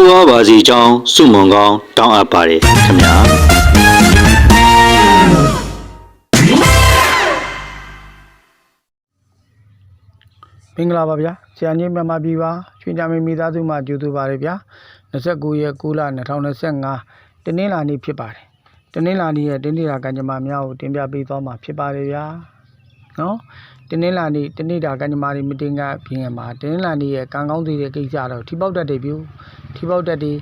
တိုးဝါပါစီကြောင်းစုမုံကောင်းတောင်းအပ်ပါတယ်ခင်ဗျာမင်္ဂလာပါဗျာဆရာကြီးမြန်မာပြည်ပါရွှေကြမင်းမိသားစုမှကြိုဆိုပါရဗျာ29ရက်9လ2025တနင်္လာနေ့ဖြစ်ပါတယ်တနင်္လာနေ့ရဲ့တနင်္လာကံကြမ္မာများကိုတင်ပြပေးသွားမှာဖြစ်ပါတယ်ဗျာနော် တနင်္လာနေ့တနင်္လာကံကြမ္မာတွေမတင်ကပြင်မှာတနင်္လာနေ့ရဲ့ကံကောင်းစေတဲ့ကိစ္စတော့ထိပေါက်တတ်တယ်ဗျထိပေါက်တတ်တယ်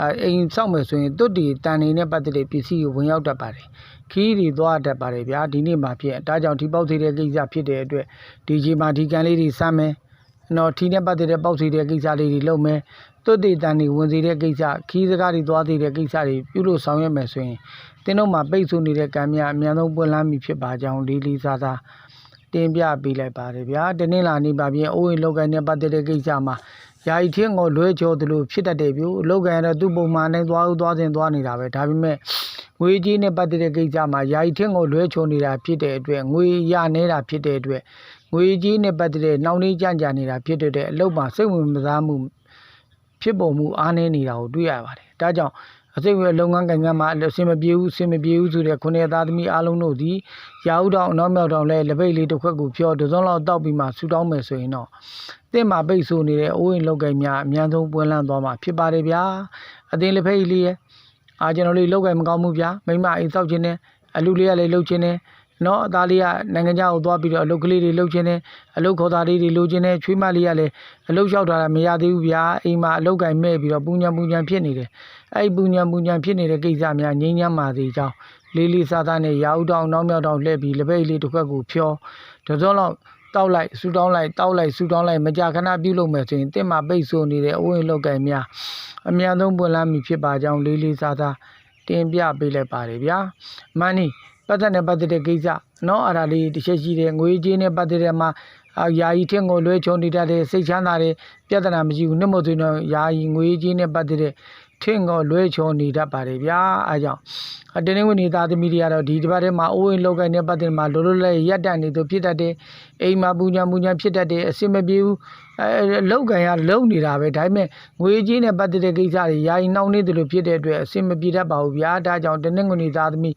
အဲအိမ်စောက်မယ်ဆိုရင်တွတ်တီတန်နေနဲ့ပတ်သက်တဲ့ပစ္စည်းကိုဝင်ရောက်တတ်ပါတယ်ခီးတွေသွားတတ်ပါတယ်ဗျာဒီနေ့မှာဖြစ်ဒါကြောင့်ထိပေါက်စေတဲ့ကိစ္စဖြစ်တဲ့အတွက်ဒီချိန်မှာဒီကံလေးတွေစမ်းမယ်နော်ထီနဲ့ပတ်သက်တဲ့ပေါက်စီတဲ့ကိစ္စလေးတွေလုပ်မယ်တွတ်တေတန်တွေဝင်စီတဲ့ကိစ္စခီးစကားတွေသွားသေးတဲ့ကိစ္စတွေပြုလို့ဆောင်ရွက်မယ်ဆိုရင်တင်းတို့မှာပိတ်ဆို့နေတဲ့ကံများအများဆုံးပွင့်လန်းပြီဖြစ်ပါကြောင်းလေးလေးစားစား တင်ပြပေးလိုက်ပါတယ်ဗျာတနင်္လာနေ့ပါပြင်အိုးရင်လောက်ကန်နဲ့ပတ်သက်တဲ့ကိစ္စမှာယာယီထင်းကိုလွဲချော်သလိုဖြစ်တတ်တယ်ဗျလောက်ကန်တော့သူ့ပုံမှန်နဲ့သွားဦးသွားစဉ်သွားနေတာပဲဒါပေမဲ့ငွေကြီးနဲ့ပတ်သက်တဲ့ကိစ္စမှာယာယီထင်းကိုလွဲချော်နေတာဖြစ်တဲ့အတွက်ငွေရနေတာဖြစ်တဲ့အတွက်ငွေကြီးနဲ့ပတ်သက်တဲ့နှောင်းနှေးကြံ့ကြာနေတာဖြစ်တဲ့အတွက်အလုပ်မှာစိတ်ဝင်စားမှုဖြစ်ပေါ်မှုအားနည်းနေတာကိုတွေ့ရပါတယ်။ဒါကြောင့် အစိတ်ဝင်လုပ်ငန်းကိုင်ငန်းမှာအဆင်မပြေဘူးအဆင်မပြေဘူးဆိုတဲ့ခုနှစ်သားသမီးအားလုံးတို့သည်ရာဟုတောင်အနောက်မြောက်တောင်လဲလက်ပိတ်လေးတစ်ခွက်ကိုဖြောတစ်စုံလောက်တောက်ပြီးမှဆူတောင်းမယ်ဆိုရင်တော့တင့်မှာပိတ်ဆို့နေတဲ့အိုးရင်လောက်ကိုင်များအများဆုံးပွင့်လန်းသွားမှာဖြစ်ပါတယ်ဗျာ။အတင်းလက်ဖိတ်လေးရဲ့အာကျွန်တော်လေးလောက်ကိုင်မကောင်းဘူးဗျာမိမအိမ်ဆောက်ခြင်းနဲ့အလူလေးကလည်းလှုပ်ခြင်းနဲ့ နော်အသားလေးကနိုင်ငံခြားကိုသွားပြီးတော့အလုပ်ကလေးတွေလုပ်ခြင်းနဲ့အလုပ်ခေါ်သားလေးတွေလုပ်ခြင်းနဲ့ချွေးမလေးကလည်းအလုပ်လျှောက်တာမရသေးဘူးဗျာအိမ်မှာအလုပ်ကင်မဲ့ပြီးတော့ပူညံပူညံဖြစ်နေတယ်အဲ့ဒီပူညံပူညံဖြစ်နေတဲ့ကိစ္စများငြိမ်းချမ်းပါစေကြောင်းလေးလေးစားစားနဲ့ရာဦးတောင်နောက်မြောက်တောင်လှည့်ပြီးလက်ပိတ်လေးတစ်ခွက်ကိုဖြောတစ်စုံလောက်တောက်လိုက်ဆူတောင်းလိုက်တောက်လိုက်ဆူတောင်းလိုက်မကြာခဏပြုလုပ်မယ်ဆိုရင်တင့်မှာပိတ်ဆို့နေတဲ့အဝိုင်းလောက်ကင်များအများဆုံးပွင့်လန်းပြီဖြစ်ပါကြောင်းလေးလေးစားစားတင်ပြပေးလိုက်ပါတယ်ဗျာမန်းနီ ပတ်သက်နဲ့ပတ်သက်တဲ့ကိစ္စနော်အဲ့ဒါလေးတစ်ချက်ရှိတယ်ငွေကြေးနဲ့ပတ်သက်တဲ့မှာယာယီထင်းကိုလွဲချုံနေတတ်တယ်စိတ်ချမ်းသာတယ်ပြဿနာမရှိဘူးနှစ်မို့ဆိုရင်တော့ယာယီငွေကြေးနဲ့ပတ်သက်တဲ့ထင်းကိုလွဲချုံနေတတ်ပါတယ်ဗျာအဲကြောင့်တနင်္ဂနွေသားသမီးတွေကတော့ဒီတစ်ပတ်ထဲမှာအိုးအိမ်လောက်ကိုင်းနဲ့ပတ်သက်မှာလောလောလည်ရက်တန်နေသူဖြစ်တတ်တယ်အိမ်မှာပူညာပူညာဖြစ်တတ်တယ်အဆင်မပြေဘူးအဲလောက်ကိုင်းကလုံနေတာပဲဒါပေမဲ့ငွေကြေးနဲ့ပတ်သက်တဲ့ကိစ္စတွေယာယီနှောင်းနေတယ်လို့ဖြစ်တဲ့အတွက်အဆင်မပြေတတ်ပါဘူးဗျာဒါကြောင့်တနင်္ဂနွေသားသမီး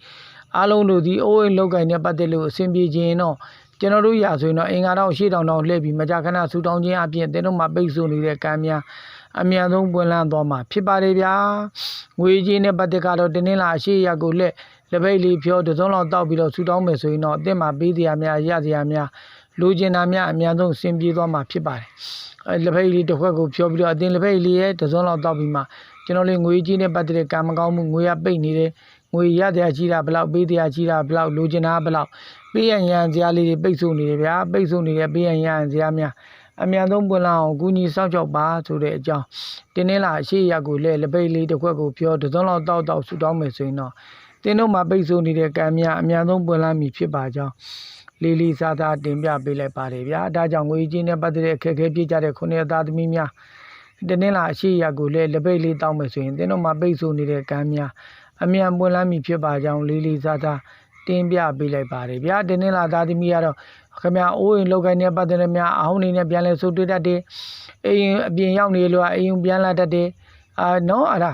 အားလုံးတို့ဒီအိုးအိမ်လောက်ကင်နဲ့ပတ်သက်လို့အဆင်ပြေခြင်းတော့ကျွန်တော်တို့ရဆိုရင်တော့အင်္ဂါတော့ရှေ့တောင်တော့လှည့်ပြီးမကြာခဏဆူတောင်းခြင်းအပြင်တင်းတို့မှာပိတ်ဆို့နေတဲ့ကံများအမြန်ဆုံးပွင့်လန်းသွားမှာဖြစ်ပါတယ်ဗျာငွေကြီးနဲ့ပတ်သက်ကတော့တင်းင်းလာအရှိရကိုလက်လက်ပိတ်လေးဖြောတစ်စုံလောက်တောက်ပြီးတော့ဆူတောင်းမယ်ဆိုရင်တော့အစ်မှာပေးတရားများရတရားများလိုချင်တာများအမြန်ဆုံးဆင်ပြေသွားမှာဖြစ်ပါတယ်အဲလက်ပိတ်လေးတစ်ခွက်ကိုဖြောပြီးတော့အတင်းလက်ပိတ်လေးရဲ့တစ်စုံလောက်တောက်ပြီးမှကျွန်တော်လေးငွေကြီးနဲ့ပတ်သက်တဲ့ကံမကောင်းမှုငွေရပိတ်နေတယ် ငွေရတရားကြီးတာဘယ်လောက်ပေးတရားကြီးတာဘယ်လောက်လိုချင်တာဘယ်လောက်ပေးရန်ရန်ဇာလေးတွေပိတ်ဆို့နေတယ်ဗျာပိတ်ဆို့နေတဲ့ပေးရန်ရန်ဇာများအမြန်ဆုံးပွင့်လာအောင်ကူညီစောင့်ရှောက်ပါဆိုတဲ့အကြောင်းတင်းနှင်းလာအရှိရကိုလဲလက်ပိတ်လေးတစ်ခွက်ကိုပြောတစ်စုံလောက်တောက်တောက်ဆူတောင်းမယ်ဆိုရင်တော့တင်းတို့မှာပိတ်ဆို့နေတဲ့ကံများအမြန်ဆုံးပွင့်လာမည်ဖြစ်ပါကြောင်းလေးလေးစားစားတင်ပြပေးလိုက်ပါတယ်ဗျာဒါကြောင့်ငွေကြီးနဲ့ပတ်သက်တဲ့အခက်အခဲပြကြတဲ့ခုနှစ်သားသမီးများတနင်္လာအရှိရကိုလည်းလက်ပိတ်လေးတောင်းမယ်ဆိုရင်တင်းတို့မှာပိတ်ဆို့နေတဲ့ကံများ အမြန်ပွင့်လန်းမည်ဖြစ်ပါကြောင်းလေးလေးစားစားတင်ပြပေးလိုက်ပါတယ်ဗျာတနင်္လာသားသမီးကတော့ခင်ဗျာအိုးရင်လောက်ကိုင်းနဲ့ပတ်သက်တဲ့များအဟောင်းနေနဲ့ပြန်လဲဆိုတွေ့တတ်တယ်အိမ်အပြင်ရောက်နေလို့အိမ်ပြန်လာတတ်တယ်အာနော်အဲ့ဒါ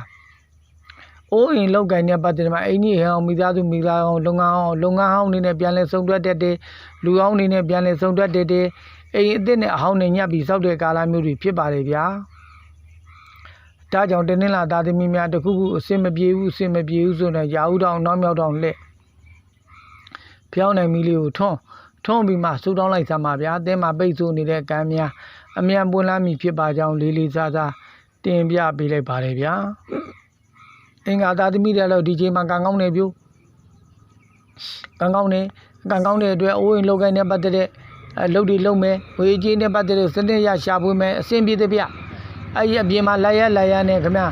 အိုးရင်လောက်ကိုင်းနဲ့ပတ်သက်တဲ့မှာအိမ်ကြီးဟောင်းမိသားစုမိသားအောင်လုပ်ငန်းအောင်လုပ်ငန်းဟောင်းနေနဲ့ပြန်လဲဆုံးတွက်တတ်တယ်လူဟောင်းနေနဲ့ပြန်လဲဆုံးတွက်တတ်တယ်အိမ်အစ်စ်နဲ့အဟောင်းနေညှပ်ပြီးစောက်တဲ့ကာလမျိုးတွေဖြစ်ပါတယ်ဗျာ ဒါကြောင့်တနင်္လာသားသမီးများတစ်ခုခုအစင်မပြေဘူးအစင်မပြေဘူးဆိုတော့ရာဟုတောင်နောက်မြောက်တောင်လက်ဖျောင်းနိုင်မီလေးကိုထွန်းထွန်းပြီးမှဆူတောင်းလိုက်စမ်းပါဗျာအသင်းမှာပိတ်ဆို့နေတဲ့ကံများအမြန်ပွင့်လန်းမီဖြစ်ပါကြောင်းလေးလေးစားစားတင်ပြပေးလိုက်ပါတယ်ဗျာအင်္ဂါသားသမီးတွေလည်းဒီချိန်မှာကံကောင်းနေပြုကံကောင်းနေကံကောင်းတဲ့အတွက်အိုးရင်လောက်ကိုင်းနဲ့ပတ်သက်တဲ့အလုပ်တွေလုပ်မယ်ဝေကြီးနဲ့ပတ်သက်တဲ့စနစ်ရရှာဖွေမယ်အဆင်ပြေတဲ့ဗျ အဲ့ဒီအပြင်မှာလိုက်ရလိုက်ရနဲ့ခင်ဗျ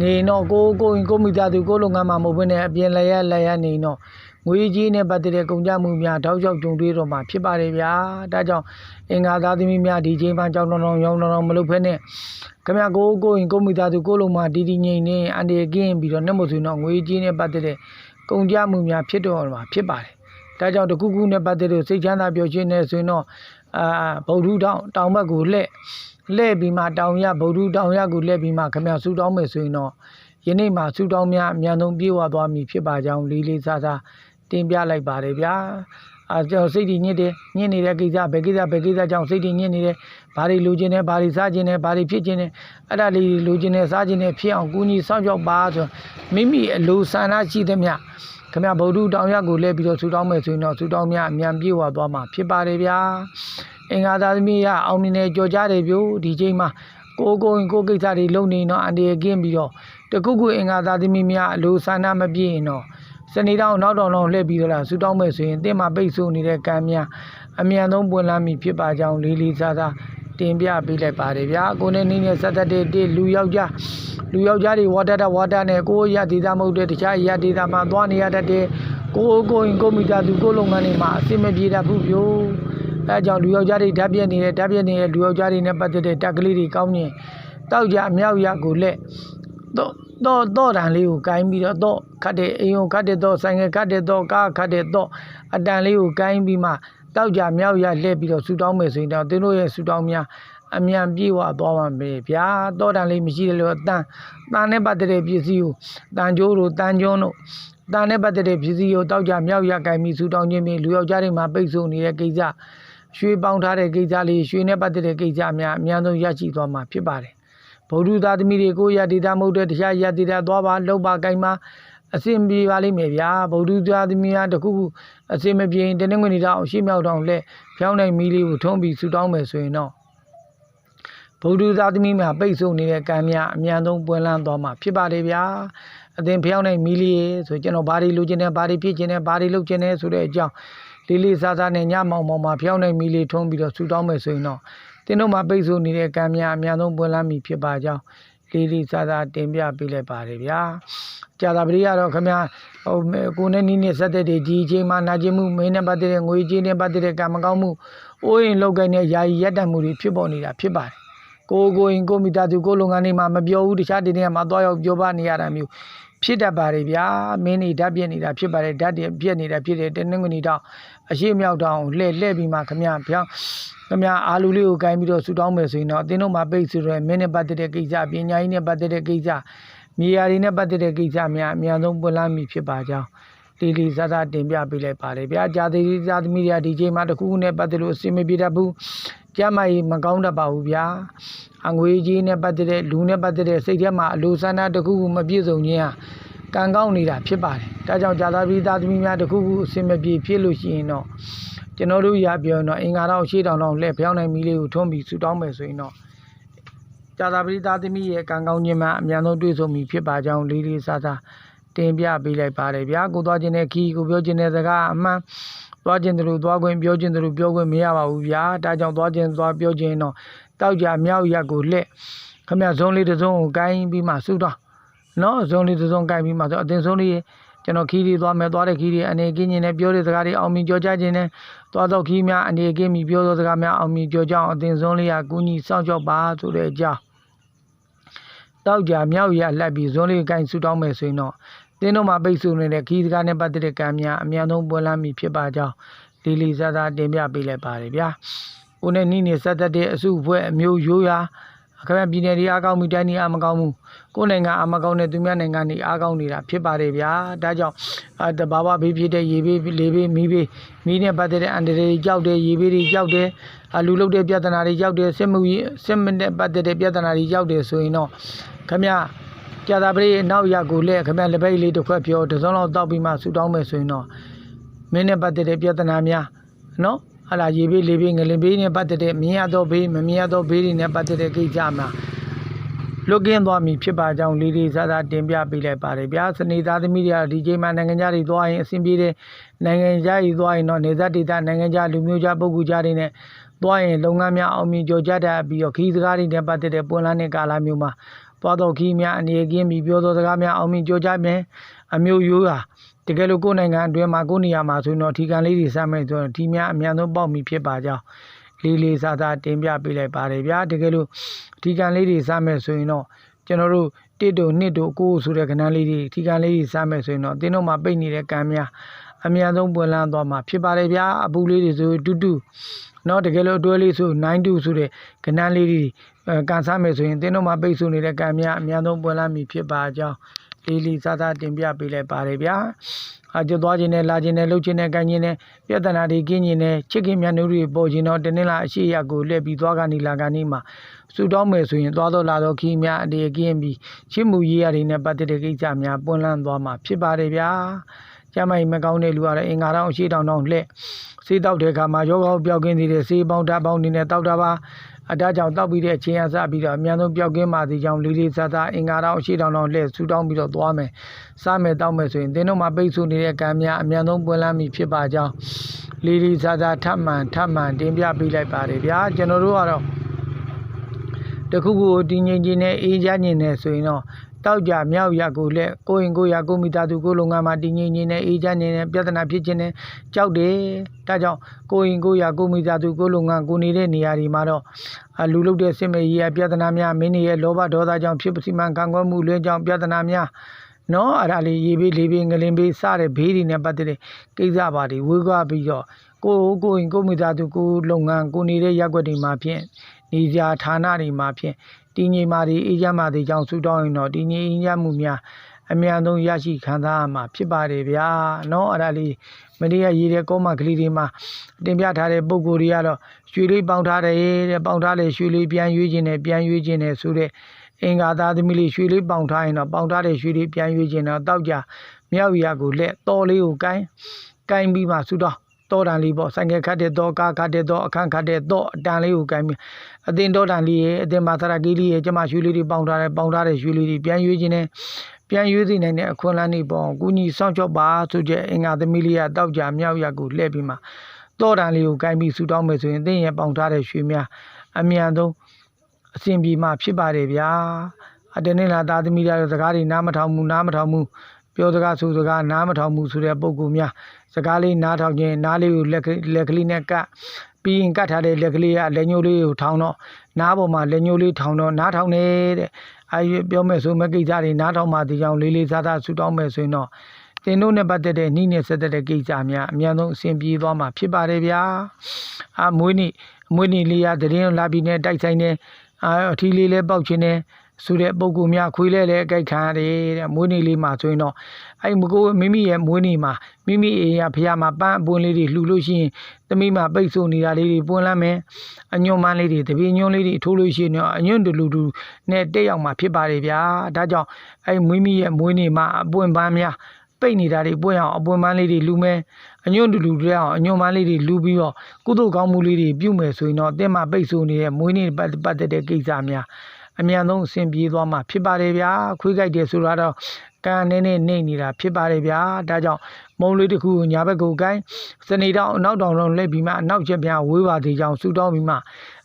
နေတော့ကိုကိုရင်ကိုမိသားစုကိုလုပ်ငန်းမှာမဟုတ်ဘဲနဲ့အပြင်လိုက်ရလိုက်ရနေတော့ငွေကြီးနဲ့ပတ်သက်တဲ့ကုန်ကြမှုများတောက်လျှောက်ကြုံတွေ့တော့မှာဖြစ်ပါတယ်ဗျာဒါကြောင့်အင်္ဂါသားသမီးများဒီချိန်မှာကြောင်းတောင်းရောင်းတောင်းမလုပ်ဖ ೇನೆ ခင်ဗျကိုကိုရင်ကိုမိသားစုကိုလုံးမှာဒီဒီငိမ့်နေအန်ဒီကင်းပြီးတော့နှမဆိုတော့ငွေကြီးနဲ့ပတ်သက်တဲ့ကုန်ကြမှုများဖြစ်တော့မှာဖြစ်ပါတယ်ဒါကြောင့်တခုခုနဲ့ပတ်သက်တဲ့စိတ်ချမ်းသာပျော်ရွှင်နေဆိုရင်တော့အာဗုဒ္ဓတောင်တောင်ဘက်ကိုလှည့် လှည့်ပြီးမှတောင်ရဗုဒ္ဓတောင်ရကိုလှည့်ပြီးမှခင်ဗျဆူတောင်းမယ်ဆိုရင်တော့ယနေ့မှဆူတောင်းများအမြန်ဆုံးပြေဝသွားမည်ဖြစ်ပါကြောင်းလေးလေးစားစားတင်ပြလိုက်ပါတယ်ဗျာအာကျွန်တော်စိတ်တည်ညစ်တယ်ညစ်နေတဲ့ကိစ္စဘယ်ကိစ္စဘယ်ကိစ္စကြောင့်စိတ်တည်ညစ်နေတယ်ဘာတွေလိုချင်တယ်ဘာတွေစားချင်တယ်ဘာတွေဖြစ်ချင်တယ်အဲ့ဒါလေးလိုချင်တယ်စားချင်တယ်ဖြစ်အောင်ကူညီဆောင်ကြောက်ပါဆိုမိမိအလိုဆန္ဒရှိသမျှခင်ဗျဗုဒ္ဓတောင်ရကိုလဲပြီးတော့ဆူတောင်းမယ်ဆိုရင်တော့ဆူတောင်းများအမြန်ပြေဝသွားမှာဖြစ်ပါတယ်ဗျာ အင်္ဂါသားသမီးရအောင်မြင်နေကြော်ကြတယ်ဗျို့ဒီချိန်မှာကိုကိုရင်ကိုကိစ္စတွေလုပ်နေတော့အန်ဒီရကင်းပြီးတော့တခုခုအင်္ဂါသားသမီးများအလိုဆန္ဒမပြည့်ရင်တော့စနေတောင်နောက်တော်လုံးလှည့်ပြီးတော့လာဆူတောင်းမယ်ဆိုရင်တင်းမှာပိတ်ဆို့နေတဲ့ကံများအမြန်ဆုံးပွင့်လန်းမည်ဖြစ်ပါကြောင်းလေးလေးစားစားတင်ပြပေးလိုက်ပါတယ်ဗျာကိုနေနည်းနဲ့ဆက်သက်တဲ့တိလူယောက်ျားလူယောက်ျားတွေဝါတာတာဝါတာနဲ့ကိုရဒေတာမဟုတ်တဲ့တခြားရဒေတာမှာသွားနေရတတ်တဲ့ကိုကိုရင်ကိုမီတာသူကိုလုပ်ငန်းတွေမှာအဆင်မပြေတတ်ဘူးပြို့ အဲအကြောင်းလူယောက်ျားတွေဓာတ်ပြက်နေတဲ့ဓာတ်ပြက်နေတဲ့လူယောက်ျားတွေနဲ့ပတ်သက်တဲ့တက်ကလေးတွေကောင်းရင်တောက်ကြအမြောက်ရကိုလက်တော့တော့တော့တန်လေးကိုကိုင်းပြီးတော့တော့ခတ်တဲ့အိမ်ကိုခတ်တဲ့တော့ဆိုင်ငယ်ခတ်တဲ့တော့ကားခတ်တဲ့တော့အတန်လေးကိုကိုင်းပြီးမှတောက်ကြမြောက်ရလှည့်ပြီးတော့ဆူတောင်းမယ်ဆိုရင်တော့သင်တို့ရဲ့ဆူတောင်းများအမြန်ပြေဝသွားပါမယ်ဗျာတော့တန်လေးမရှိတယ်လို့အတန်တန်နဲ့ပတ်သက်တဲ့ပစ္စည်းကိုတန်ကြိုးတို့တန်ကျွန်းတို့တန်နဲ့ပတ်သက်တဲ့ပစ္စည်းကိုတောက်ကြမြောက်ရကိုင်းပြီးဆူတောင်းခြင်းပြီးလူယောက်ျားတွေမှာပိတ်ဆို့နေတဲ့ကိစ္စ ရွှေပေါင်းထားတဲ့ကိစ္စလေးရွှေနဲ့ပတ်သက်တဲ့ကိစ္စအများအများဆုံးရရှိသွားမှာဖြစ်ပါတယ်ဗုဒ္ဓသားသမီးတွေကိုရဒေတာမဟုတ်တဲ့တရားရဒေတာသွားပါလောက်ပါကိုင်းပါအစင်ပြေပါလိမ့်မယ်ဗျာဗုဒ္ဓသားသမီးများတခုခုအစင်မပြေရင်တနင်္ဂနွေနေ့တော့ရှေ့မြောက်တောင်လက်ဖြောင်းနိုင်မီလေးကိုထုံးပြီးဆူတောင်းမယ်ဆိုရင်တော့ဗုဒ္ဓသားသမီးများပိတ်ဆို့နေတဲ့ကံများအမြန်ဆုံးပွင့်လန်းသွားမှာဖြစ်ပါတယ်ဗျာအသင်ဖျောင်းနိုင်မီလေးရေဆိုကျွန်တော်ဘာတွေလိုချင်တယ်ဘာတွေဖြစ်ချင်တယ်ဘာတွေလုပ်ချင်တယ်ဆိုတဲ့အကြောင်း လေးလေးစားစားနဲ့ညမောင်မောင်မှာဖျောင်းနိုင်မီလေးထုံးပြီးတော့ဆူတောင်းမယ်ဆိုရင်တော့တင်းတို့မှာပိတ်ဆို့နေတဲ့ကံများအများဆုံးပွင့်လန်းမည်ဖြစ်ပါကြောင်းလေးလေးစားစားတင်ပြပေးလိုက်ပါတယ်ဗျာကြာတာပရိယတော့ခင်ဗျာဟိုကိုနဲ့နီးနဲ့ဆက်တဲ့ဒီအချိန်မှာနာကျင်မှုမင်းနဲ့ပတ်သက်တဲ့ငွေကြေးနဲ့ပတ်သက်တဲ့ကံမကောင်းမှုအိုးရင်လောက်ကိုင်းတဲ့ယာယီရက်တံမှုတွေဖြစ်ပေါ်နေတာဖြစ်ပါတယ်ကိုကိုရင်ကိုမိသားစုကိုလုပ်ငန်းတွေမှာမပြောဘူးတခြားတင်းတွေကမှာသွားရောက်ပြောပါနေရတာမျိုးဖြစ်တတ်ပါတယ်ဗျာမင်းနေဓာတ်ပြက်နေတာဖြစ်ပါတယ်ဓာတ်ပြက်နေတာဖြစ်တယ်တနင်္ဂနွေတော့ အရှိမြောက်တောင်လှဲ့လှဲ့ပြီးမှခမဗျာခမအာလူလေးကိုကိုင်းပြီးတော့ဆူတောင်းမယ်ဆိုရင်တော့အတင်းတို့မှာပိတ်ဆိုရဲမင်းနဲ့ပတ်သက်တဲ့ကိစ္စပညာရေးနဲ့ပတ်သက်တဲ့ကိစ္စမြေယာတွေနဲ့ပတ်သက်တဲ့ကိစ္စများအများဆုံးပွင့်လန်းမည်ဖြစ်ပါကြောင်းလေးလေးစားစားတင်ပြပေးလိုက်ပါတယ်ဗျာဂျာတိဇာသမီးတွေကဒီချိန်မှာတစ်ခုခုနဲ့ပတ်သက်လို့အစင်မပြေတတ်ဘူးကျမ်းမာရေးမကောင်းတတ်ပါဘူးဗျာအငွေကြီးနဲ့ပတ်သက်တဲ့လူနဲ့ပတ်သက်တဲ့စိတ်ထဲမှာအလိုဆန္ဒတစ်ခုခုမပြည့်စုံခြင်းဟာ ကံကောင်းနေတာဖြစ်ပါတယ်ဒါကြောင့်ဂျာတာပိသားသမီးများတစ်ခုခုအစင်မပြေဖြစ်လို့ရှိရင်တော့ကျွန်တော်တို့ရပြောရင်တော့အင်္ဂါတော့ရှေ့တောင်တော့လှည့်ဖျောင်းနိုင်မီလေးကိုထွန်းပြီးဆူတောင်းမယ်ဆိုရင်တော့ကြာသာပရိသသမီးရဲ့ကံကောင်းခြင်းမှာအများဆုံးတွေ့ဆုံမိဖြစ်ပါကြောင်းလေးလေးစားစားတင်ပြပေးလိုက်ပါတယ်ဗျာကိုသွားခြင်းတဲ့ခီးကိုပြောခြင်းတဲ့စကားအမှန်သွားခြင်းတယ်လို့သွားခွင့်ပြောခြင်းတယ်လို့ပြောခွင့်မရပါဘူးဗျာဒါကြောင့်သွားခြင်းသွားပြောခြင်းတော့တောက်ကြမြောက်ရက်ကိုလှည့်ခမဇုံးလေးတစ်စုံကိုကိုင်းပြီးမှဆူတောင်း နော်ဇုံးလေးတစ်စုံကိုင်းပြီးမှဆိုအတင်ဆုံးလေးကျွန်တော်ခီးတွေသွားမယ်သွားတဲ့ခီးတွေအနေကင်းခြင်းနဲ့ပြောတဲ့စကားတွေအောင်မြင်ကြောကြခြင်းနဲ့သွားတော့ခီးများအနေကင်းပြီးပြောသောစကားများအောင်မြင်ကြောကြအောင်အသင်ဆုံးလေးကကုညီစောင့်ရှောက်ပါဆိုတဲ့အကြောင်းတောက်ကြမြောက်ရလှက်ပြီးဇွန်းလေးကိုင်းဆူတောင်းမယ်ဆိုရင်တော့တင်းတို့မှာပိတ်ဆို့နေတဲ့ခီးစကားနဲ့ပတ်သက်တဲ့ကံများအများဆုံးပွင့်လန်းမည်ဖြစ်ပါကြောင်းလေးလေးစားစားတင်ပြပေးလိုက်ပါတယ်ဗျာ။ဦးနဲ့နီးနေဆက်သက်တဲ့အစုအဖွဲ့အမျိုးရိုးရာ ခင်ဗျပြည်နယ်တွေအားကောင်းပြီတိုင်းတွေအားမကောင်းဘူးကိုယ်နိုင်ငံအားမကောင်းတဲ့သူများနိုင်ငံတွေအားကောင်းနေတာဖြစ်ပါတယ်ဗျာဒါကြောင့်အဲတဘာဝဘေးဖြစ်တဲ့ရေဘေးလေဘေးမီးဘေးမီးနဲ့ပတ်သက်တဲ့အန္တရာယ်တွေကြောက်တယ်ရေဘေးတွေကြောက်တယ်အလူလုတ်တဲ့ပြဿနာတွေကြောက်တယ်စစ်မှုရေးစစ်မနဲ့ပတ်သက်တဲ့ပြဿနာတွေကြောက်တယ်ဆိုရင်တော့ခင်ဗျကြာတာပရိအနောက်ရက်ကိုလက်ခင်ဗျလက်ပိတ်လေးတစ်ခွက်ပြောတစ်စုံလောက်တောက်ပြီးမှဆူတောင်းမယ်ဆိုရင်တော့မင်းနဲ့ပတ်သက်တဲ့ပြဿနာများနော် ဟာလာရေဘေးလေဘေးငလင်ဘေးနဲ့ပတ်သက်တဲ့မြင်ရသောဘေးမမြင်ရသောဘေးတွေနဲ့ပတ်သက်တဲ့ကိစ္စမှာလွတ်ကင်းသွားပြီဖြစ်ပါကြောင်းလေးလေးစားစားတင်ပြပေးလိုက်ပါတယ်ဗျာစနေသားသမီးတွေကဒီချိန်မှာနိုင်ငံခြားတွေသွားရင်အဆင်ပြေတဲ့နိုင်ငံခြားကြီးသွားရင်တော့နေသက်ဒေသနိုင်ငံခြားလူမျိုးခြားပုဂ္ဂိုလ်ခြားတွေနဲ့သွားရင်လုပ်ငန်းများအောင်မြင်ကြော်ကြတတ်ပြီးတော့ခီးစကားတွေနဲ့ပတ်သက်တဲ့ပွင့်လန်းတဲ့ကာလမျိုးမှာသွားတော့ခီးများအနေကင်းပြီးပြောသောစကားများအောင်မြင်ကြော်ကြမယ်အမျိုးရိုးရာ တကယ်လို့ကိုယ်နိုင်ငံအတွင်းမှာကိုယ်နေရာမှာဆိုရင်တော့ထီကန်လေးတွေစမ်းမယ်ဆိုတော့ထီများအများဆုံးပေါက်မိဖြစ်ပါကြောင်းလေးလေးစားစားတင်ပြပေးလိုက်ပါတယ်ဗျာတကယ်လို့ထီကန်လေးတွေစမ်းမယ်ဆိုရင်တော့ကျွန်တော်တို့တစ်တို့နှစ်တို့ကိုယ်ဆိုတဲ့ကဏ္ဍလေးတွေထီကန်လေးတွေစမ်းမယ်ဆိုရင်တော့တင်းတို့မှာပိတ်နေတဲ့ကံများအများဆုံးပွင့်လန်းသွားမှာဖြစ်ပါတယ်ဗျာအပူလေးတွေဆိုတူတူနော်တကယ်လို့အတွဲလေးဆို92ဆိုတဲ့ကဏ္ဍလေးတွေအဲကန်စားမယ်ဆိုရင်တင်းတို့မှာပိတ်ဆိုနေတဲ့ကံများအများဆုံးပွင့်လန်းပြီဖြစ်ပါကြောင်း လေးလေးစားစားတင်ပြပေးလိုက်ပါတယ်ဗျာ။အကျသွားခြင်းနဲ့လာခြင်းနဲ့လှုပ်ခြင်းနဲ့ကိုင်းခြင်းနဲ့ပြဿနာတွေကင်းခြင်းနဲ့ချစ်ခင်မြတ်နိုးတွေပေါ်ခြင်းတော့တနင်္လာအရှိရကိုလှည့်ပြီးသွားကနေလာကနေမှာစူတောင်းမယ်ဆိုရင်သွားတော့လာတော့ခီးများအတေကင်းပြီးချစ်မှုရေးရတွေနဲ့ပတ်သက်တဲ့ကိစ္စများပွင့်လန်းသွားမှာဖြစ်ပါတယ်ဗျာ။ကျမိုင်မကောင်းတဲ့လူကတော့အင်္ဂါတောင်အရှိတောင်တောင်လှည့်စေးတောက်တဲ့အခါမှာယောဂောက်ပြောက်ကင်းသေးတဲ့စေးပေါင်းဓာတ်ပေါင်းနေနဲ့တောက်တာပါ အတားကြောင့်တောက်ပြီးတဲ့အချိန်အစပြီးတော့အများဆုံးပျောက်ကင်းပါသည်ကြောင့်လေးလေးစားစားအင်္ဂါတောင်အရှိတောင်တောင်လှည့်ဆူတောင်းပြီးတော့သွားမယ်စားမယ်တောက်မယ်ဆိုရင်သင်တို့မှာပိတ်ဆို့နေတဲ့ကံများအများဆုံးပွင့်လန်းပြီဖြစ်ပါကြောင်းလေးလေးစားစားထပ်မှန်ထပ်မှန်တင်ပြပေးလိုက်ပါတယ်ဗျာကျွန်တော်တို့ကတော့တခုခုကိုတင်းငိမ့်ချင်းနဲ့အေးချမ်းနေတယ်ဆိုရင်တော့ တောက်ကြမြောက်ရကိုလက်ကိုရင်ကိုရကိုမိသားစုကိုလုံငန်းမှာတင်းငိမ့်ချင်းနဲ့အေးချမ်းနေတဲ့ပြဿနာဖြစ်ခြင်းနဲ့ကြောက်တယ်ဒါကြောင့်ကိုရင်ကိုရကိုမိသားစုကိုလုံငန်းကိုနေတဲ့နေရာဒီမှာတော့အလူလုတဲ့စစ်မေကြီးရပြဿနာများမင်းရဲ့လောဘဒေါသကြောင့်ဖြစ်ပစီမံခံကွက်မှုလွဲကြောင့်ပြဿနာများနော်အဲ့ဒါလေးရေဘေးလေးဘေးငလင်ဘေးစတဲ့ဘေးတွေနဲ့ပတ်သက်တဲ့ကိစ္စပါတွေဝေကွာပြီးတော့ကိုကိုရင်ကိုမိသားစုကိုလုံငန်းကိုနေတဲ့ရက်ွက်တွေမှာဖြင့်နေကြဌာနတွေမှာဖြင့် တည်ငြိမ်မာတွေအေးချမ်းမာတွေကြောင့်ဆူတောင်းရင်တော့တည်ငြိမ်အေးချမ်းမှုများအမြန်ဆုံးရရှိခံစားရမှာဖြစ်ပါတယ်ဗျာเนาะအဲ့ဒါလေးမနေ့ကရေးတဲ့ကောမကလေးတွေမှာတင်ပြထားတဲ့ပုံကိုယ်တွေကတော့ရွှေလေးပေါင်ထားတယ်တဲ့ပေါင်ထားလေရွှေလေးပြန်ရွေးခြင်းနဲ့ပြန်ရွေးခြင်းနဲ့ဆိုတဲ့အင်္ဂါသားသမီးလေးရွှေလေးပေါင်ထားရင်တော့ပေါင်ထားတဲ့ရွှေလေးပြန်ရွေးခြင်းတော့တောက်ကြမြောက်ရကိုလက်တော်လေးကိုကိုင်းကိုင်းပြီးမှဆူတောင်းတော်တန်လေးပေါ့ဆိုင်ကယ်ခတ်တဲ့တော့ကားခတ်တဲ့တော့အခန်းခတ်တဲ့တော့အတန်လေးကိုကိုင်းပြီး အတင်တော်တန်လေးရဲ့အတင်မာသရကီလေးရဲ့ကျမရွှေလေးတွေပေါင်ထားတယ်ပေါင်ထားတဲ့ရွှေလေးတွေပြန်ရွေးခြင်းနဲ့ပြန်ရွေးသိနိုင်တဲ့အခွင့်အလမ်းတွေပေါ့ကုညီဆောင်ချော့ပါဆိုတဲ့အင်္ဂါသမီးလေးကတောက်ကြမြောက်ရက်ကိုလှည့်ပြီးမှတော်တန်လေးကိုကိုင်းပြီးဆူတောင်းမယ်ဆိုရင်တင်းရဲ့ပေါင်ထားတဲ့ရွှေများအမြန်ဆုံးအစဉ်ပြေမှဖြစ်ပါတယ်ဗျာအတနေ့လာသားသမီးတွေစကားတွေနားမထောင်ဘူးနားမထောင်ဘူးပြောစကားဆိုစကားနားမထောင်ဘူးဆိုတဲ့ပုံကူများစကားလေးနားထောင်ခြင်းနားလေးကိုလက်ကလက်ကလေးနဲ့က ပ်ပြီးရင်ကတ်ထားတဲ့လက်ကလေးကလက်ညှိုးလေးကိုထောင်းတော့နားပေါ်မှာလက်ညှိုးလေးထောင်းတော့နားထောင်နေတဲ့အဲပြောမဲ့ဆိုမဲ့ကိစ္စတွေနားထောင်မှဒီကြောင့်လေးလေးစားစားဆူတောင်းမဲ့ဆိုရင်တော့တင်တို့နဲ့ပတ်သက်တဲ့နှီးနဲ့ဆက်သက်တဲ့ကိစ္စများအများဆုံးအဆင်ပြေသွားမှာဖြစ်ပါတယ်ဗျာအာမွေးနေ့အမွေးနေ့လေးရသတင်းလာပြီးနဲ့တိုက်ဆိုင်နေအာအထီးလေးလဲပေါက်ခြင်းနဲ့ ဆိုတဲ့ပုံကူများခွေးလဲလဲအကြိုက်ခံရတယ်တဲ့မွေးနေ့လေးမှာဆိုရင်တော့အဲ့မကိုမိမိရဲ့မွေးနေ့မှာမိမိအိမ်ရဖះမှာပန်းအပွင့်လေးတွေလှူလို့ရှိရင်သမီးမှာပိတ်ဆို့နေတာလေးတွေပွင့်လန်းမယ်အညွန့်မန်းလေးတွေတပည့်ညွန့်လေးတွေထိုးလို့ရှိရင်တော့အညွန့်တူလူတူနဲ့တက်ရောက်မှာဖြစ်ပါတယ်ဗျာဒါကြောင့်အဲ့မိမိရဲ့မွေးနေ့မှာအပွင့်ပန်းများပိတ်နေတာတွေပွင့်အောင်အပွင့်ပန်းလေးတွေလူမယ်အညွန့်တူလူတွေအောင်အညွန့်မန်းလေးတွေလူပြီးတော့ကုသိုလ်ကောင်းမှုလေးတွေပြုမယ်ဆိုရင်တော့အတင်းမှာပိတ်ဆို့နေတဲ့မွေးနေ့ပတ်ပတ်သက်တဲ့ကိစ္စများ အမြန်ဆုံးအဆင်ပြေသွားမှာဖြစ်ပါတယ်ဗျာခွေးကြိုက်တယ်ဆိုတာတော့ကံနဲ့နဲ့နေနေတာဖြစ်ပါတယ်ဗျာဒါကြောင့်မုံလေးတစ်ခုကိုညာဘက်ကိုကိုင်းစနေတောင်အနောက်တောင်လုံးလှည့်ပြီးမှအနောက်ချက်ပြန်ဝေးပါသေးကြောင်ဆူတောင်းပြီးမှ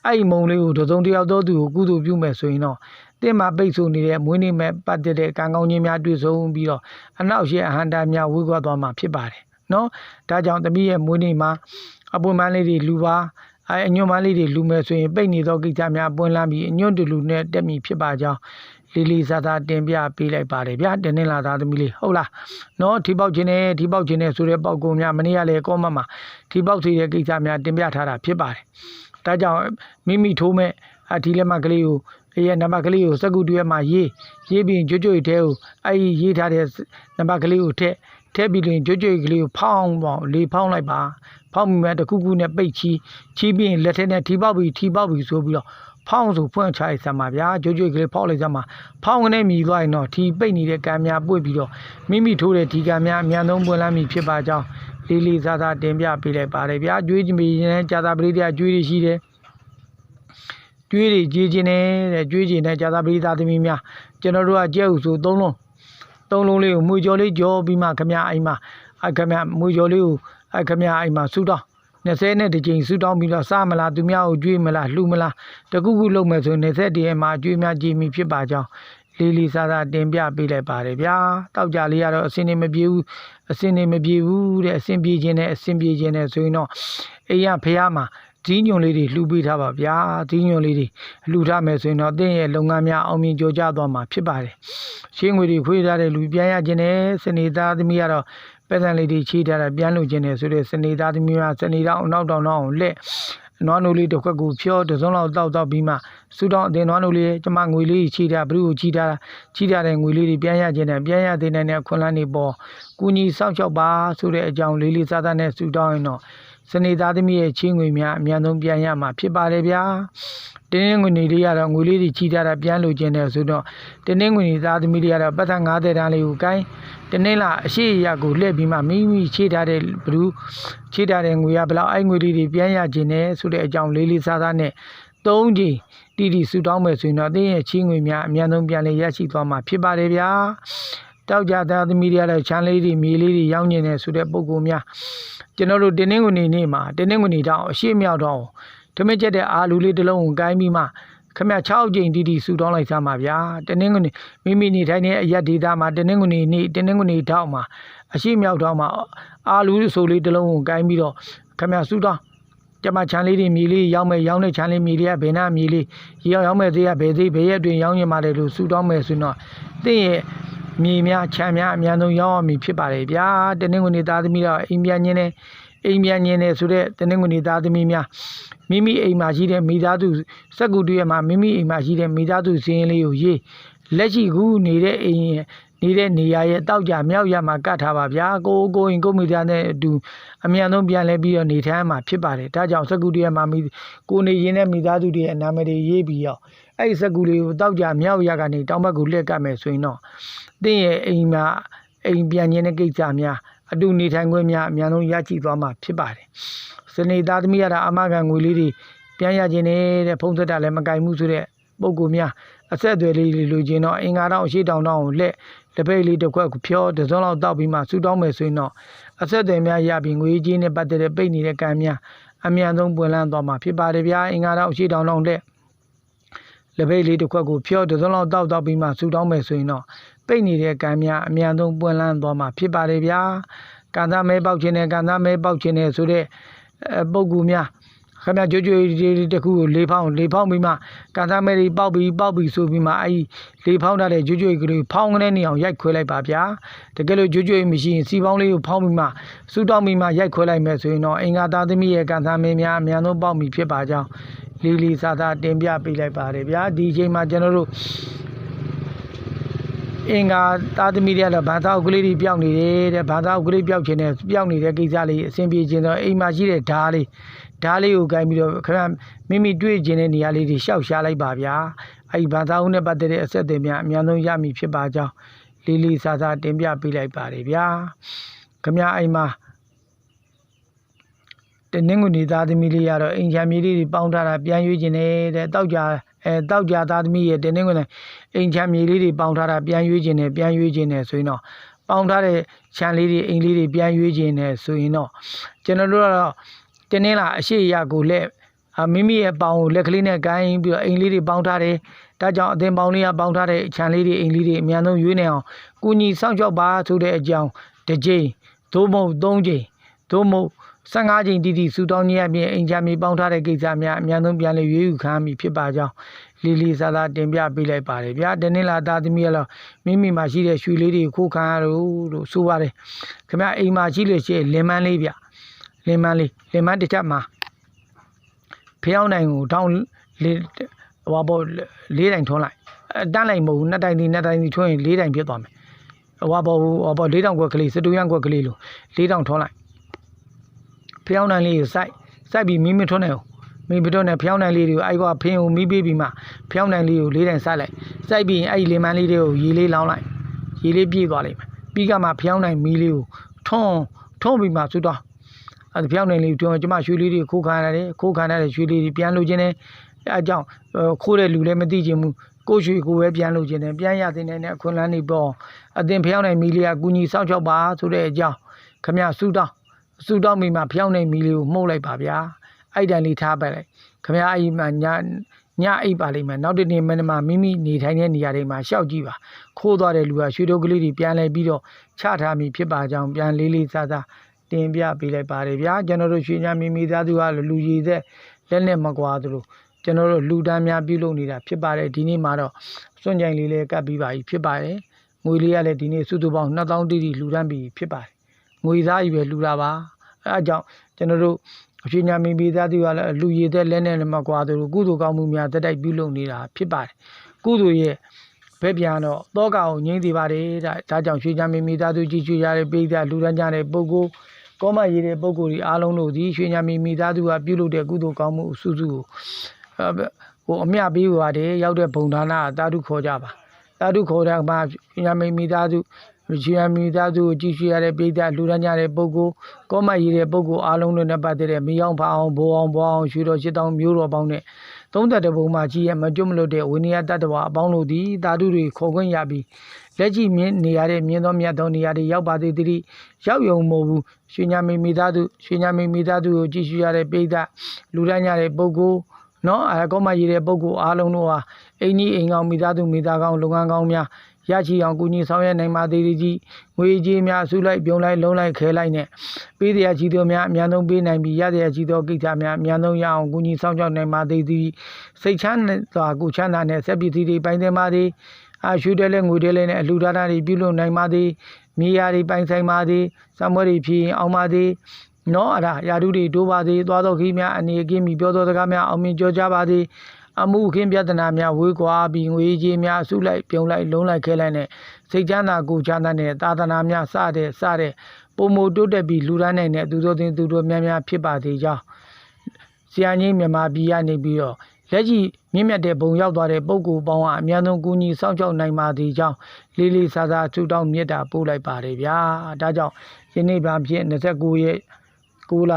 အဲ့ဒီမုံလေးကိုတစ်စုံတစ်ယောက်သောသူကိုကုသိုလ်ပြုမယ်ဆိုရင်တော့တင်းမှာပိတ်ဆို့နေတဲ့မွေးနေ့မဲ့ပတ်သက်တဲ့ကံကောင်းခြင်းများတွေ့ဆုံပြီးတော့အနောက်ရှေ့အဟန္တာများဝေးကွာသွားမှာဖြစ်ပါတယ်နော်ဒါကြောင့်တမီးရဲ့မွေးနေ့မှာအပွင့်မန်းလေးတွေလူပါ အဲအညွန့်မလေးတွေလူမယ်ဆိုရင်ပိတ်နေသောကိစ္စများပွင့်လန်းပြီးအညွန့်တူလူနဲ့တက်မီဖြစ်ပါကြောင်းလေးလေးစားစားတင်ပြပေးလိုက်ပါတယ်ဗျာတင်းနေလာသားသမီးလေးဟုတ်လားနော်ထီပေါက်ခြင်းနဲ့ထီပေါက်ခြင်းနဲ့ဆိုတဲ့ပေါက်ကုံများမနေ့ကလည်းကောမတ်မှာထီပေါက်စီတဲ့ကိစ္စများတင်ပြထားတာဖြစ်ပါတယ်ဒါကြောင့်မိမိထိုးမဲ့အထီလက်မကလေးကိုလေးရဲ့နံပါတ်ကလေးကိုစက္ကူတွဲမှာရေးရေးပြီးကြွကြွတဲကိုအဲ့ဒီရေးထားတဲ့နံပါတ်ကလေးကိုထည့်ထည့်ပြီးရင်ကြွကြွကလေးကိုဖောင်းပေါင်းလေးဖောင်းလိုက်ပါ ဖောင်းပြီးမှတစ်ခုခုနဲ့ပိတ်ချီချီပြီးရင်လက်ထဲနဲ့ထီပေါက်ပြီးထီပေါက်ပြီးဆိုပြီးတော့ဖောင်းဆိုဖွင့်ချလိုက်စမ်းပါဗျာကြွကြွကလေးဖောက်လိုက်စမ်းပါဖောင်းကနေမြည်သွားရင်တော့ထီပိတ်နေတဲ့ကံများပွေ့ပြီးတော့မိမိထိုးတဲ့ဒီကံများအမြန်ဆုံးပွင့်လန်းပြီဖြစ်ပါကြောင်းလေးလေးစားစားတင်ပြပေးလိုက်ပါတယ်ဗျာကြွေးကြမီနဲ့ကြာသာပရိသတ်ကြွေးတွေရှိတယ်ကျွေးတွေကြေးခြင်းနဲ့တဲ့ကျွေးခြင်းနဲ့ကြာသာပရိသတ်သမီးများကျွန်တော်တို့ကကြက်ဥဆိုသုံးလုံးသုံးလုံးလေးကိုမွေကျော်လေးကြောပြီးမှခမအိမ်မှာအခမမွေကျော်လေးကို အခမအိမ်မှာဆူတောင်း20နဲ့တစ်ကြိမ်ဆူတောင်းပြီးတော့စားမလားသူများကိုကျွေးမလားလှူမလားတခုခုလုပ်မယ်ဆိုရင်20တည်းမှာကျွေးများကြည်မိဖြစ်ပါကြောင်းလေးလေးစားစားတင်ပြပေးလိုက်ပါတယ်ဗျာတောက်ကြလေးကတော့အစင်းနေမပြေဘူးအစင်းနေမပြေဘူးတဲ့အစင်းပြေခြင်းနဲ့အစင်းပြေခြင်းနဲ့ဆိုရင်တော့အိမ်ကဖះမှာဒီညွန်လေးတွေလှူပေးထားပါဗျာဒီညွန်လေးတွေလှူထားမယ်ဆိုရင်တော့တင်းရဲ့လုပ်ငန်းများအောင်မြင်ကြိုးကြသွားမှာဖြစ်ပါတယ်ရှင်းငွေတွေဖွေးထားတဲ့လူပြန်ရခြင်းနဲ့စနေသားသမီးကတော့ ပဲတန်လေးတွေချီးထားတာပြန်လို့ခြင်းနဲ့ဆိုတဲ့စနေသားသမီးကစနေတောင်အနောက်တောင်တောင်လက်နွားနိုးလေးတစ်ခွက်ကိုဖြောတစ်စုံလောက်တောက်တောက်ပြီးမှစူတောင်းအတင်နွားနိုးလေးကျမငွေလေးချီးထားဘလူးကိုချီးထားချီးထားတဲ့ငွေလေးတွေပြန်ရခြင်းနဲ့ပြန်ရတဲ့နိုင်တဲ့ခွန်လန်းနေပေါ်ကူညီစောင့်ရှောက်ပါဆိုတဲ့အကြောင်းလေးလေးစားစားနဲ့စူတောင်းရင်တော့ စနေသားသမီးရဲ့ချင်းငွေများအများဆုံးပြန်ရမှာဖြစ်ပါတယ်ဗျာတင်းင်းငွေနေလေးကတော့ငွေလေးတွေချီထားတာပြန်လို့ခြင်းတယ်ဆိုတော့တင်းင်းငွေနေသားသမီးတွေကတော့ပတ်သက်90တန်းလေးကိုကိုင်းတင်းင်းလာအရှိရကိုလှည့်ပြီးမှမိမိချီထားတဲ့ဘလူးချီထားတဲ့ငွေကဘယ်လောက်အဲ့ငွေလေးတွေပြန်ရခြင်းတယ်ဆိုတဲ့အကြောင်းလေးလေးစားစားနဲ့သုံးချိန်တီတီဆူတောင်းမယ်ဆိုရင်တော့တင်းရဲ့ချင်းငွေများအများဆုံးပြန်လေရရှိသွားမှာဖြစ်ပါတယ်ဗျာတောက်ကြသားသမီးတွေကတော့ချမ်းလေးတွေမြေလေးတွေရောင်းနေတယ်ဆိုတဲ့ပုံကူများ ကျွန်တော်တို့တင်းနှင်းဝင်နေနေ့မှာတင်းနှင်းဝင်နေတော့အရှိမြောက်တော့ဓမင်းကျက်တဲ့အာလူလေးတစ်လုံးကိုကိုင်းပြီးမှခမ6ကြိမ်တီတီဆူတောင်းလိုက်စမ်းပါဗျာတင်းနှင်းဝင်မိမိနေထိုင်တဲ့အရက်ဒေတာမှာတင်းနှင်းဝင်နေနေ့တင်းနှင်းဝင်နေတော့မှာအရှိမြောက်တော့မှာအာလူဆိုလေးတစ်လုံးကိုကိုင်းပြီးတော့ခမဆူတောင်းကျမချမ်းလေးတွေမြေလေးရောင်းမယ်ရောင်းတဲ့ချမ်းလေးမြေလေးကဘယ်နာမြေလေးရေရောင်းမယ်သေးကဘယ်သေးဘယ်ရက်တွင်ရောင်းရင်မှတယ်လို့ဆူတောင်းမယ်ဆိုတော့တင့်ရဲ့ မြေများချမ်းများအများဆုံးရောင်းရမည်ဖြစ်ပါတယ်ဗျာတနင်္ဂနွေသားသမီးတော့အိမ်ပြန်ညင်းနေအိမ်ပြန်ညင်းနေဆိုတဲ့တနင်္ဂနွေသားသမီးများမိမိအိမ်မှာရှိတဲ့မိသားစုစက်ကူတည်းမှာမိမိအိမ်မှာရှိတဲ့မိသားစုစင်းရင်လေးကိုရေးလက်ရှိကူနေတဲ့အိမ်ရဲ့နေတဲ့နေရာရဲ့တောက်ကြမြောက်ရမှာကတ်ထားပါဗျာကိုကိုရင်ကိုမိသားနဲ့အတူအမြန်ဆုံးပြန်လဲပြီးတော့နေထိုင်မှာဖြစ်ပါတယ်ဒါကြောင့်စက်ကူတည်းမှာမိကိုနေရင်တဲ့မိသားစုတွေရဲ့နာမည်တွေရေးပြီးတော့ အဲ့ဒီစက်ကူလေးကိုတောက်ကြမြောက်ရကနေတောင်ဘက်ကိုလှည့်ကတ်မယ်ဆိုရင်တော့တင်းရဲ့အိမ်မှာအိမ်ပြန်ခြင်းတဲ့ကိစ္စများအတူနေထိုင်ခွင့်များအများဆုံးရရှိသွားမှာဖြစ်ပါတယ်။စနေသားသမီးရတာအမကန်ငွေလေးတွေပြန်ရခြင်းနဲ့ဖုံးသက်တာလည်းမကင်မှုဆိုတဲ့ပုံကူများအဆက်အသွယ်လေးတွေလိုချင်တော့အင်္ဂါတော့အရှိတောင်တောင်ကိုလက်လက်ပိတ်လေးတစ်ခွက်ကိုဖြောတစ်စုံလောက်တောက်ပြီးမှဆူတောင်းမယ်ဆိုရင်တော့အဆက်အသွယ်များရပြီးငွေကြီးနဲ့ပတ်သက်တဲ့ပိတ်နေတဲ့ကံများအမြန်ဆုံးပွင့်လန်းသွားမှာဖြစ်ပါတယ်ဗျာအင်္ဂါတော့အရှိတောင်တောင်လက် လက်ပိတ်လေးတစ်ခွက်ကိုဖြောတစ်စုံလောက်တောက်တောက်ပြီးမှဆူတောင်းမယ်ဆိုရင်တော့ပိတ်နေတဲ့ကံများအမြန်ဆုံးပွင့်လန်းသွားမှာဖြစ်ပါတယ်ဗျာကံသားမဲပေါက်ခြင်းနဲ့ကံသားမဲပေါက်ခြင်းနဲ့ဆိုတဲ့အဲပုံကူများခင်ဗျာကြွကြွလေးတစ်ခုကိုလေးဖောင်းလေးဖောင်းပြီးမှကံသားမဲတွေပေါက်ပြီးပေါက်ပြီးဆိုပြီးမှအဲဒီလေးဖောင်းထားတဲ့ကြွကြွကလေးဖောင်းကနေနေအောင်ရိုက်ခွဲလိုက်ပါဗျာတကယ်လို့ကြွကြွမရှိရင်စီပေါင်းလေးကိုဖောင်းပြီးမှစူတောင်းပြီးမှရိုက်ခွဲလိုက်မယ်ဆိုရင်တော့အင်္ဂါသားသမီးရဲ့ကံသားမဲများအမြန်ဆုံးပေါက်ပြီဖြစ်ပါကြောင်း လီလီစာစာတင်ပြပေးလိုက်ပါတယ်ဗျာဒီအချိန်မှာကျွန်တော်တို့အင်္ဂါသားသမီးတွေကတော့ဘာသာဥကလေးတွေပျောက်နေတယ်တဲ့ဘာသာဥကလေးပျောက်ခြင်းနဲ့ပျောက်နေတဲ့ကိစ္စလေးအဆင်ပြေခြင်းတော့အိမ်မှာရှိတဲ့ဓားလေးဓားလေးကိုကင်ပြီးတော့ခင်ဗျာမိမိတွေ့ခြင်းတဲ့နေရာလေးတွေရှောက်ရှားလိုက်ပါဗျာအဲဒီဘာသာဥနဲ့ပတ်သက်တဲ့အဆက်အသွယ်များအများဆုံးရမည်ဖြစ်ပါကြောင်းလီလီစာစာတင်ပြပေးလိုက်ပါတယ်ဗျာခင်ဗျာအိမ်မှာ တနင်္ဂနွေသားသမီးလေးကတော့အိမ်ချမ်းမြေလေးတွေပေါင်းထားတာပြန်ရွေးခြင်းနဲ့တဲ့တောက်ကြအဲတောက်ကြသားသမီးရဲ့တနင်္ဂနွေအိမ်ချမ်းမြေလေးတွေပေါင်းထားတာပြန်ရွေးခြင်းနဲ့ပြန်ရွေးခြင်းနဲ့ဆိုရင်တော့ပေါင်းထားတဲ့ခြံလေးတွေအိမ်လေးတွေပြန်ရွေးခြင်းနဲ့ဆိုရင်တော့ကျွန်တော်တို့ကတော့တနင်္လာအရှိရကိုလက်အာမိမိရဲ့ပေါင်ကိုလက်ကလေးနဲ့ကိုင်းပြီးတော့အိမ်လေးတွေပေါင်းထားတယ်ဒါကြောင့်အသင်ပေါင်းလေးကပေါင်းထားတဲ့ခြံလေးတွေအိမ်လေးတွေအများဆုံးရွေးနေအောင်ကုညီစောင့်ရှောက်ပါဆိုတဲ့အကြောင်းတစ်ကြိမ်သို့မဟုတ်သုံးကြိမ်သို့မဟုတ် 15ချိန်တီတီဆူတောင်းကြီးအပြင်အင်ဂျာမီပေါင်းထားတဲ့ကိစ္စများအများဆုံးပြန်လည်ရွေးယူခံမိဖြစ်ပါကြောင်းလီလီစာသာတင်ပြပေးလိုက်ပါတယ်ဗျာတနင်္လာသားသမီးကတော့မိမိမှာရှိတဲ့ရွှေလေးတွေခိုးခံရလို့လို့ဆိုပါတယ်ခင်ဗျအိမ်မှာရှိလို့ရှိရင်လင်မန်းလေးဗျလင်မန်းလေးလင်မန်းတစ်ချက်မှာဖျောင်းနိုင်ကိုထောင်းလေးဟိုဘောလေးတိုင်ထွန်းလိုက်အတန်းလိုက်မဟုတ်ဘူးနှစ်တိုင်ဒီနှစ်တိုင်ဒီထွန်းရင်လေးတိုင်ဖြစ်သွားမယ်ဟိုဘောဟိုဘောလေးတောင်ကွက်ကလေးစတူရန်ကွက်ကလေးလို့လေးတောင်ထွန်းလိုက် ဖျောင်းနိုင်လေးကိုစိုက်စိုက်ပြီးမီးမထွန်းနေအောင်မီးမထွန်းနေဖျောင်းနိုင်လေးတွေကိုအဲ့ဘောဖင်းကိုမီးပေးပြီးမှဖျောင်းနိုင်လေးကိုလေးတိုင်စိုက်လိုက်စိုက်ပြီးရင်အဲ့ဒီလေမန်းလေးတွေကိုရေလေးလောင်းလိုက်ရေလေးပြေးသွားလိမ့်မယ်ပြီးကမှဖျောင်းနိုင်မီးလေးကိုထွန်းထွန်းပြီးမှဆူတော့အဲ့ဒါဖျောင်းနေလေးတွန်းကျမရွှေလေးတွေခိုးခံရတယ်ခိုးခံရတဲ့ရွှေလေးတွေပြန်လို့ခြင်းနဲ့အဲအကြောင်းခိုးတဲ့လူလည်းမသိခြင်းဘူးကိုရွှေကိုပဲပြန်လို့ခြင်းနဲ့ပြန်ရတဲ့နဲ့အခွင့်အလန်းတွေပေါ့အတင်ဖျောင်းနိုင်မီလေးကကူညီစောင့်ရှောက်ပါဆိုတဲ့အကြောင်းခမရဆူတောင်း ဆူတောင်းမိမှာဖျောင်းနိုင်မီလေးကိုမှုတ်လိုက်ပါဗျာအဲ့တန်လေးထားပက်လိုက်ခမရအဲ့ဒီမှာညညအိပ်ပါလိမ့်မယ်နောက်တစ်နေ့မနေ့မှမိမိနေထိုင်တဲ့နေရာတွေမှာရှောက်ကြည့်ပါခိုးသွားတဲ့လူကရွှေတို့ကလေးတွေပြန်လဲပြီးတော့ချထားမိဖြစ်ပါကြောင်းပြန်လေးလေးစားစားတင်ပြပေးလိုက်ပါတယ်ဗျာကျွန်တော်တို့ရွှေညာမီမိသားစုကလူရည်သက်လက်နဲ့မကွာသလိုကျွန်တော်တို့လူတန်းများပြုလုပ်နေတာဖြစ်ပါတယ်ဒီနေ့မှာတော့စွန့်ကြိုင်လေးလေးကပ်ပြီးပါပြီဖြစ်ပါတယ်ငွေလေးကလည်းဒီနေ့စုစုပေါင်း2000တိတိလူတန်းပြီးဖြစ်ပါတယ်ငွေသားကြီးပဲလူတာပါ အဲအကြောင်းကျွန်တော်တို့ရွှေညာမီမိသားစုကလည်းလူရည်သက်လက်နဲ့မကွာသလိုကုသိုလ်ကောင်းမှုများတက်တိုက်ပြုလုပ်နေတာဖြစ်ပါတယ်ကုသိုလ်ရဲ့ဘက်ပြန်တော့တောကအောင်ငိမ့်သေးပါတယ်ဒါဒါကြောင့်ရွှေချမ်းမီမိသားစုကြည်ချွေရတဲ့ပိဋကလူရန်ကြတဲ့ပုဂ္ဂိုလ်ကောမရည်တဲ့ပုံကိုယ်ဒီအားလုံးတို့ဒီရွှေညာမီမိသားစုကပြုလုပ်တဲ့ကုသိုလ်ကောင်းမှုအစုစုကိုအဲဟိုအမြပေးပါတယ်ရောက်တဲ့ဘုံဒါနကတာဓုခေါ်ကြပါတာဓုခေါ်တဲ့မှာရွှေညာမီမိသားစု ရွှေညာမီမိသားစုကိုကြည်ရွှေရတဲ့ပိဋကလူရန်ကြတဲ့ပုံကိုယ်ကောမရည်တဲ့ပုံကိုယ်အားလုံးတို့နဲ့ပတ်သက်တဲ့မိအောင်ဖအောင်ဘိုးအောင်ဘွားအောင်ရွှေတော်ရှစ်တောင်မျိုးတော်ပေါင်းနဲ့သုံးသက်တဲ့ဘုံမှာကြီးရဲ့မကျွတ်မလွတ်တဲ့ဝိနည်းတတ္တဝါအပေါင်းတို့သည်တာဓုတွေခေါ်ခွင့်ရပြီးလက်ကြည့်မြင်နေရတဲ့မြင်သောမြတ်သောနေရာတွေရောက်ပါသေးသည်ရောက်ယုံမဟုတ်ဘူးရွှေညာမီမိသားစုရွှေညာမီမိသားစုကိုကြည့်ရှုရတဲ့ပိဋကလူတန်းရတဲ့ပုဂ္ဂိုလ်နော်အဲကောမရည်တဲ့ပုဂ္ဂိုလ်အားလုံးတို့ဟာအိမ်ကြီးအိမ်ကောင်းမိသားစုမိသားကောင်းလုပ်ငန်းကောင်းများ ရရှိအောင်ကုညီဆောင်ရွက်နိုင်ပါသေးသည်ကြီးငွေကြေးများအစုလိုက်ပြုံလိုက်လုံးလိုက်ခဲလိုက်နဲ့ပေးတရားကြီးသောများအများဆုံးပေးနိုင်ပြီးရတရားကြီးသောကိစ္စများအများဆုံးရအောင်ကုညီဆောင်ကြောက်နိုင်ပါသေးသည်စိတ်ချမ်းသာကိုချမ်းသာနဲ့ဆက်ပစ္စည်းတွေပိုင်းတယ်ပါသည်အာရွှေတဲလဲငွေတဲလဲနဲ့အလှူဒါနတွေပြုလုပ်နိုင်ပါသည်မြေယာတွေပိုင်ဆိုင်ပါသည်စံမွေတွေဖြည့်ရင်အောင်ပါသည်နောအရာယာတုတွေတိုးပါသည်သွားတော်ခီးများအနေကင်းပြီးပြောတော်စကားများအောင်မြင်ကြောကြပါသည် အမှုခင်းပြဿနာများဝေးကွာပြီးငွေကြီးများအစုလိုက်ပြုံလိုက်လုံးလိုက်ခဲလိုက်နဲ့စိတ်ချမ်းသာကိုယ်ချမ်းသာနဲ့သာသနာများစတဲ့စတဲ့ပုံမတိုးတက်ပြီးလူရမ်းနိုင်တဲ့သူတို့တင်သူတို့များများဖြစ်ပါသေးကြောင်းဆရာကြီးမြန်မာပြည်ကနေပြီးတော့လက်ရှိမြင့်မြတ်တဲ့ဘုံရောက်သွားတဲ့ပုံကိုယ်ပေါင်းကအများဆုံးကူညီစောင့်ရှောက်နိုင်ပါသေးကြောင်းလေးလေးစားစားထူတောင်းမြတ်တာပို့လိုက်ပါတယ်ဗျာဒါကြောင့်ယနေ့ဗာဖြစ်29ရက်6လ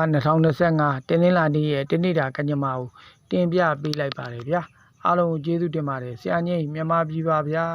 2025တင်းနှင်းလာနေ့ရဲ့တနေ့တာကညမာကို တင်ပြပေးလိုက်ပါတယ်ဗျာအားလုံးကိုကျေးဇူးတင်ပါတယ်ဆရာကြီးမြန်မာပြည်ပါဗျာ